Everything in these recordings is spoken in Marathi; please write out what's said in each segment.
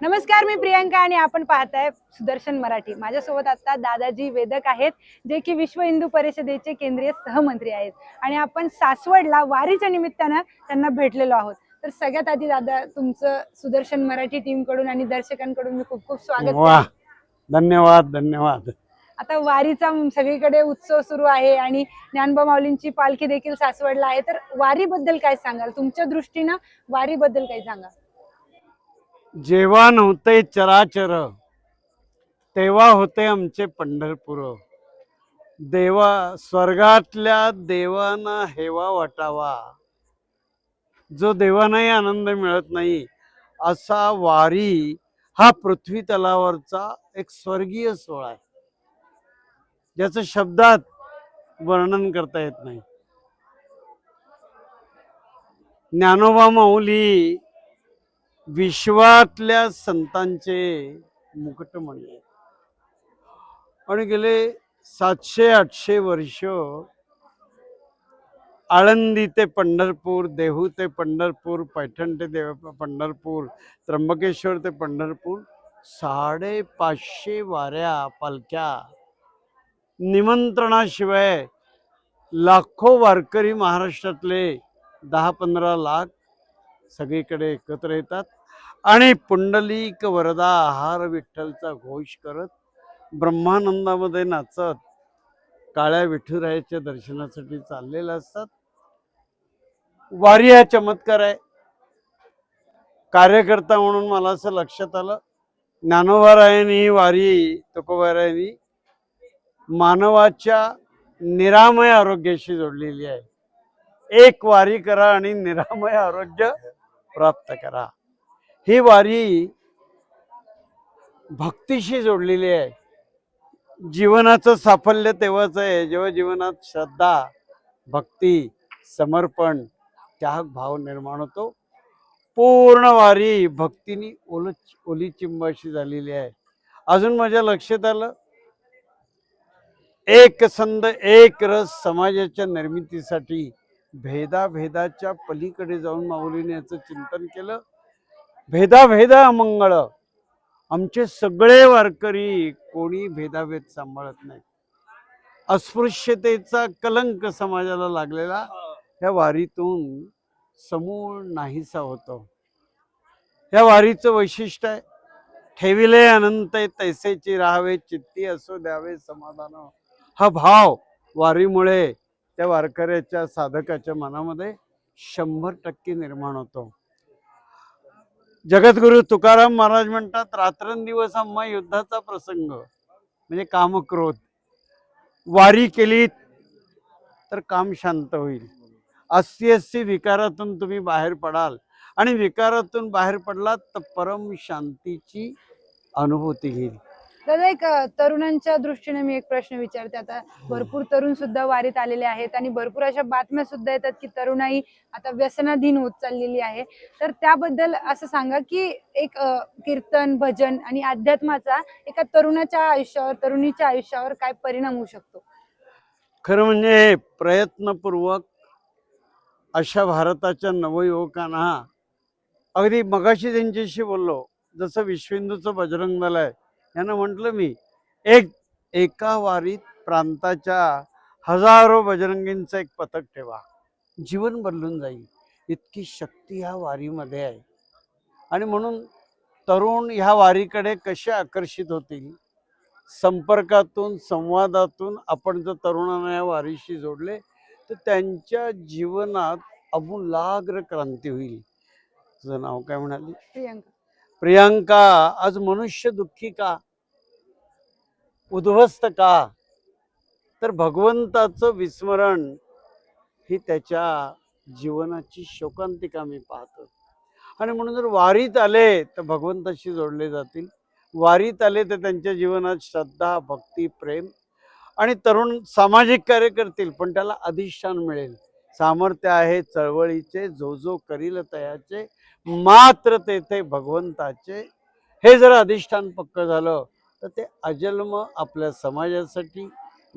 नमस्कार मी प्रियांका आणि आपण पाहताय सुदर्शन मराठी. माझ्यासोबत आता दादाजी वेदक आहेत जे की विश्व हिंदू परिषदेचे केंद्रीय सहमंत्री आहेत. आणि आपण सासवडला वारीच्या निमित्तानं त्यांना भेटलेलो आहोत. तर सगळ्यात आधी दादा तुमचं सुदर्शन मराठी टीमकडून आणि दर्शकांकडून मी खूप खूप स्वागत वा करते. धन्यवाद धन्यवाद. आता वारीचा सगळीकडे उत्सव सुरू आहे आणि ज्ञानबा माऊलींची पालखी देखील सासवडला आहे. तर वारीबद्दल काय सांगाल? तुमच्या दृष्टीनं वारीबद्दल काय सांगा. जेव्हा नव्हते चराचर तेव्हा होते आमचे पंढरपूर. देवा स्वर्गातल्या देवाना हेवा वाटावा. जो देवानाही आनंद मिळत नाही असा वारी हा पृथ्वी तलावरचा एक स्वर्गीय सोहळा आहे. ज्याचं शब्दात वर्णन करता येत नाही. ज्ञानोबा माऊली विश्वातल्या संतांचे मुकुटमणी आहेत आणि गेले सातशे आठशे वर्ष आळंदी ते पंढरपूर देहू ते पंढरपूर पैठण ते देव पंढरपूर त्र्यंबकेश्वर ते पंढरपूर साडेपाचशे वाऱ्या पालख्या निमंत्रणाशिवाय लाखो वारकरी महाराष्ट्रातले दहा पंधरा लाख सगळीकडे एकत्र येतात. आणि पुंडलिक वरदा आहार विठ्ठलचा घोष करत ब्रह्मानंदामध्ये नाचत काळ्या विठुरायाच्या दर्शनासाठी चाललेले असतात. वारी हा चमत्कार आहे. कार्यकर्ता म्हणून मला असं लक्षात आलं. ज्ञानोबारायांनी वारी तुकोबारायांनी मानवाच्या निरामय आरोग्याशी जोडलेली आहे. एक वारी करा आणि निरामय आरोग्य प्राप्त करा. ही वारी भक्तीशी जोडलेली आहे. जीवनाचं साफल्य तेव्हाच आहे. जेव्हा जीवनात श्रद्धा भक्ती समर्पण त्याग भाव निर्माण होतो. पूर्ण वारी भक्तीनी ओल ओली चिंबाशी झालेली आहे. अजून माझ्या लक्षात आलं? एक संद एक रस समाजाच्या निर्मितीसाठी भेदाभेदाच्या पलीकडे जाऊन माऊलीने याचं चिंतन केलं. भेदाभेद अमंगळ आमचे सगळे वारकरी कोणी भेदाभेद सांभाळत नाही. अस्पृश्यतेचा कलंक समाजाला लागलेला या वारीतून समूळ नाहीसा होतो. या वारीचं वैशिष्ट्य आहे ठेविले अनंत तैसेची राहावे चित्ती असो द्यावे समाधान. हा भाव वारीमुळे त्या वारकऱ्याच्या साधकाच्या मनामध्ये शंभर टक्के निर्माण होतो. जगद्गुरु तुकाराम महाराज म्हणतात रात्रंदिवस आम्हा युद्धाचा प्रसंग म्हणजे कामक्रोध. वारी केली तर काम शांत होईल. अस्सी अस्सी विकारातून तुम्ही बाहेर पडाल. आणि विकारातून बाहेर पडलात तर परम शांतीची अनुभूती घेईल. दादा एक तरुणांच्या दृष्टीने मी एक प्रश्न विचारते. आता भरपूर तरुण सुद्धा वारीत आलेले आहेत आणि भरपूर अशा बातम्या सुद्धा येतात की तरुणाई आता व्यसनाधीन होत चाललेली आहे. तर त्याबद्दल असं सांगा की एक कीर्तन भजन आणि अध्यात्माचा एका तरुणाच्या आयुष्यावर तरुणीच्या आयुष्यावर काय परिणाम होऊ शकतो? खरं म्हणजे प्रयत्नपूर्वक अशा भारताच्या नवयुवकांना अगदी मगाशी त्यांच्याशी बोललो जसं विश्व हिंदूचं बजरंग दल आहे यांना म्हटलं मी एक एका वारीत प्रांताच्या हजारो बजरंगींचं एक पथक ठेवा. जीवन बदलून जाईल. इतकी शक्ती ह्या वारीमध्ये आहे. आणि म्हणून तरुण ह्या वारीकडे कसे आकर्षित होतील? संपर्कातून संवादातून आपण जर तरुणांना या वारीशी जोडले तर त्यांच्या जीवनात अमूलाग्र क्रांती होईल. तुझं नाव काय म्हणाली? प्रियंका. प्रियांका आज मनुष्य दुःखी का? उद्ध्वस्त का? तर भगवंताचं विस्मरण ही त्याच्या जीवनाची शोकांतिका मी पाहतो. आणि म्हणून जर वारीत आले तर भगवंताशी जोडले जातील. वारीत आले तर त्यांच्या जीवनात श्रद्धा भक्ती प्रेम आणि तरुण सामाजिक कार्य करतील पण त्याला अधिष्ठान मिळेल. सामर्थ्य आहे चळवळीचे जो जो करील तयाचे मात्र तेथे भगवंताचे हे जर अधिष्ठान पक्क झालं तर ते अजन्म आपल्या समाजासाठी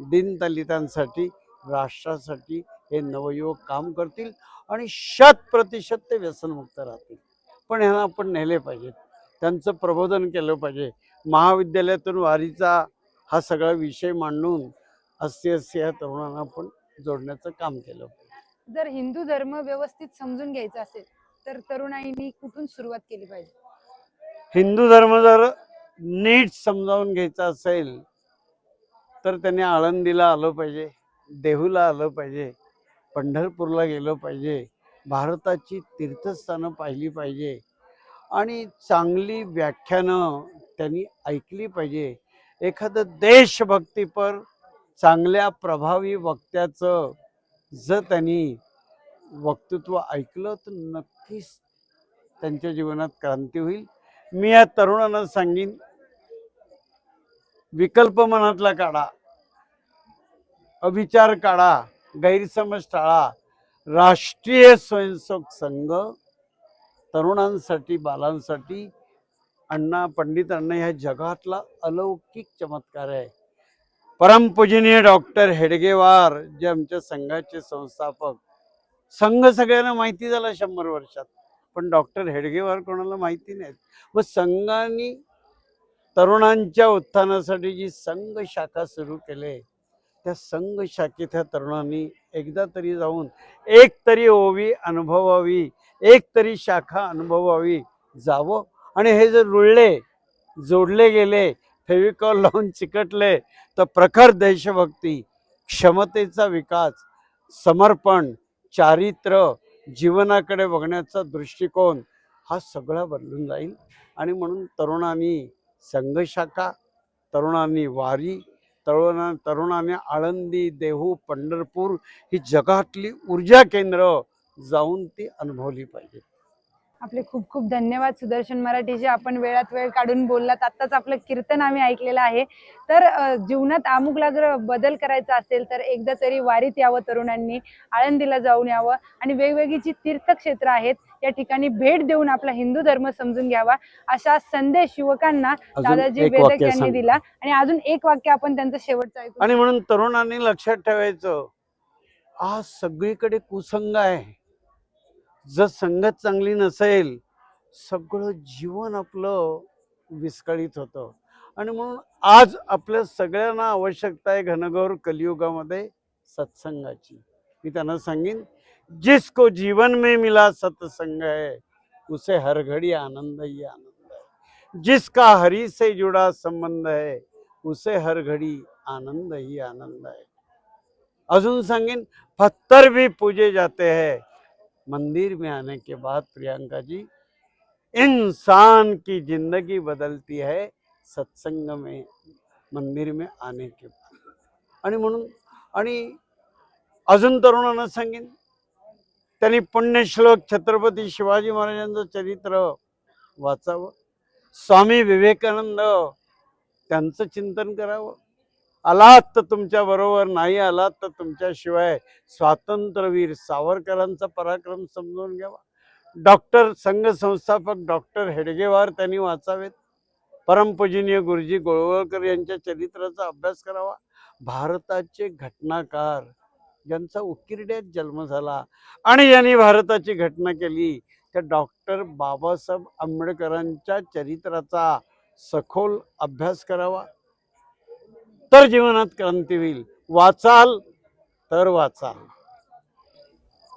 दीनदलितांसाठी राष्ट्रासाठी हे नवयुवक काम करतील आणि शत प्रतिशत ते व्यसनमुक्त राहतील. पण ह्यांना आपण नेले पाहिजेत. त्यांचं प्रबोधन केलं पाहिजे. महाविद्यालयातून वारीचा हा सगळा विषय मांडून अस्सी अस्सी या तरुणांना आपण जोडण्याचं काम केलं जर हिंदू धर्म व्यवस्थित समजून घ्यायचा असेल तर तरुणाईनी कुठून सुरुवात केली पाहिजे? हिंदू धर्म जर नीट समजावून घ्यायचा असेल तर त्याने आळंदीला आलं पाहिजे देहूला आलं पाहिजे पंढरपूरला गेलं पाहिजे भारताची तीर्थस्थानं पाहिली पाहिजे आणि चांगली व्याख्यानं त्यांनी ऐकली पाहिजे. एखादं देशभक्तीपर चांगल्या प्रभावी वक्त्याचं जर त्यांनी वक्तृत्व ऐकलं तर नक्की नक्कीच त्यांच्या जीवनात क्रांती होईल. मी या तरुणांना सांगेन विकल्प मनातला काढा अविचार काढा गैरसमज टाळा. राष्ट्रीय स्वयंसेवक संघ तरुणांसाठी बालांसाठी अण्णा पंडित अण्णा ह्या जगातला अलौकिक चमत्कार आहे. परमपूजनीय डॉक्टर हेडगेवार जे आमच्या संघाचे संस्थापक संघ सगळ्यांना माहिती झाला शंभर वर्षात. पण डॉक्टर हेडगेवार कोणाला माहिती नाहीत. व संघाने तरुणांच्या उत्थानासाठी जी संघ शाखा सुरू केले त्या संघ शाखेत ह्या तरुणांनी एकदा तरी जाऊन एक तरी ओवी अनुभवावी एक तरी शाखा अनुभवावी जावं. आणि हे जर रुळले जोडले गेले फेविकॉल लावून चिकटले तर प्रखर देशभक्ती क्षमतेचा विकास समर्पण चारित्र्य जीवनाकडे बघण्याचा दृष्टिकोन हा सगळा बदलून जाईल. आणि म्हणून तरुणांनी संघशाखा तरुणांनी वारी तरुणा तरुणाने आळंदी देहू पंढरपूर ही जगातली ऊर्जा केंद्र जाऊन ती अनुभवली पाहिजे आपले खूप खूप धन्यवाद सुदर्शन मराठीचे आपण वेळात वेळ काढून बोललात. आत्ताच आपलं कीर्तन आम्ही ऐकलेलं आहे. तर जीवनात आमुगलाग्र बदल करायचा असेल तर एकदा तरी वारीत यावं तरुणांनी आळंदीला जाऊन यावं आणि वेगवेगळी जी तीर्थक्षेत्र आहेत या ठिकाणी भेट देऊन आपला हिंदू धर्म समजून घ्यावा. अशा संदेश युवकांना दादाजी वेदक यांनी. दिला. आणि अजून एक वाक्य आपण त्यांचं शेवटचं ऐकू. आणि म्हणून तरुणांनी लक्षात ठेवायचं आज सगळीकडे कुसंग आहे. जर संगत चांगली नसेल सगळं जीवन आपलं विस्कळीत होतं. आणि म्हणून आज आपल्या सगळ्यांना आवश्यकता आहे घनघोर कलियुगामध्ये सत्संगाची. मी त्यांना सांगेन जिसको जीवन में मिला सत्संग है उसे हर घड़ी आनंद ही आनंद है. जिसका हरी से जुड़ा संबंध है उसे हर घड़ी आनंद ही आनंद है. अजून सांगेन पत्थर भी पूजे जाते हैं मंदिर में आने के बाद प्रियंका जी इंसान की जिंदगी बदलती है सत्संग में मंदिर में आने के बाद। आणि म्हणून आणि अजून तरुणांना सांगेन त्यांनी पुण्यश्लोक छत्रपती शिवाजी महाराजांचं चरित्र वाचावं स्वामी विवेकानंद त्यांचं चिंतन करावं आलात तर तुमच्या बरोबर नाही आलात तर तुमच्याशिवाय स्वातंत्र्यवीर सावरकरांचा पराक्रम समजून घ्यावा. डॉक्टर संघ संस्थापक डॉक्टर हेडगेवार त्यांनी वाचावेत. परमपूजनीय गुरुजी गोळवळकर यांच्या चरित्राचा अभ्यास करावा. भारताचे घटनाकार ज्यांचा उकिरड्यात जन्म झाला आणि ज्यांनी भारताची घटना केली त्या डॉक्टर बाबासाहेब आंबेडकरांच्या चरित्राचा सखोल अभ्यास करावा. तर जीवनात क्रांती होईल. वाचाल तर वाचाल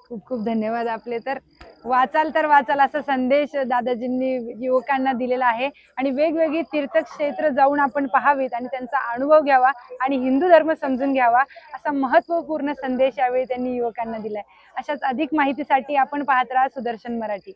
खूप खूप धन्यवाद आपले. तर वाचाल तर वाचाल असा संदेश दादाजींनी युवकांना दिलेला आहे. आणि वेगवेगळी तीर्थक्षेत्र जाऊन आपण पहावीत आणि त्यांचा अनुभव घ्यावा आणि हिंदू धर्म समजून घ्यावा असा महत्त्वपूर्ण संदेश यावेळी त्यांनी युवकांना दिलाय. अशाच अधिक माहितीसाठी आपण पाहत राहा सुदर्शन मराठी.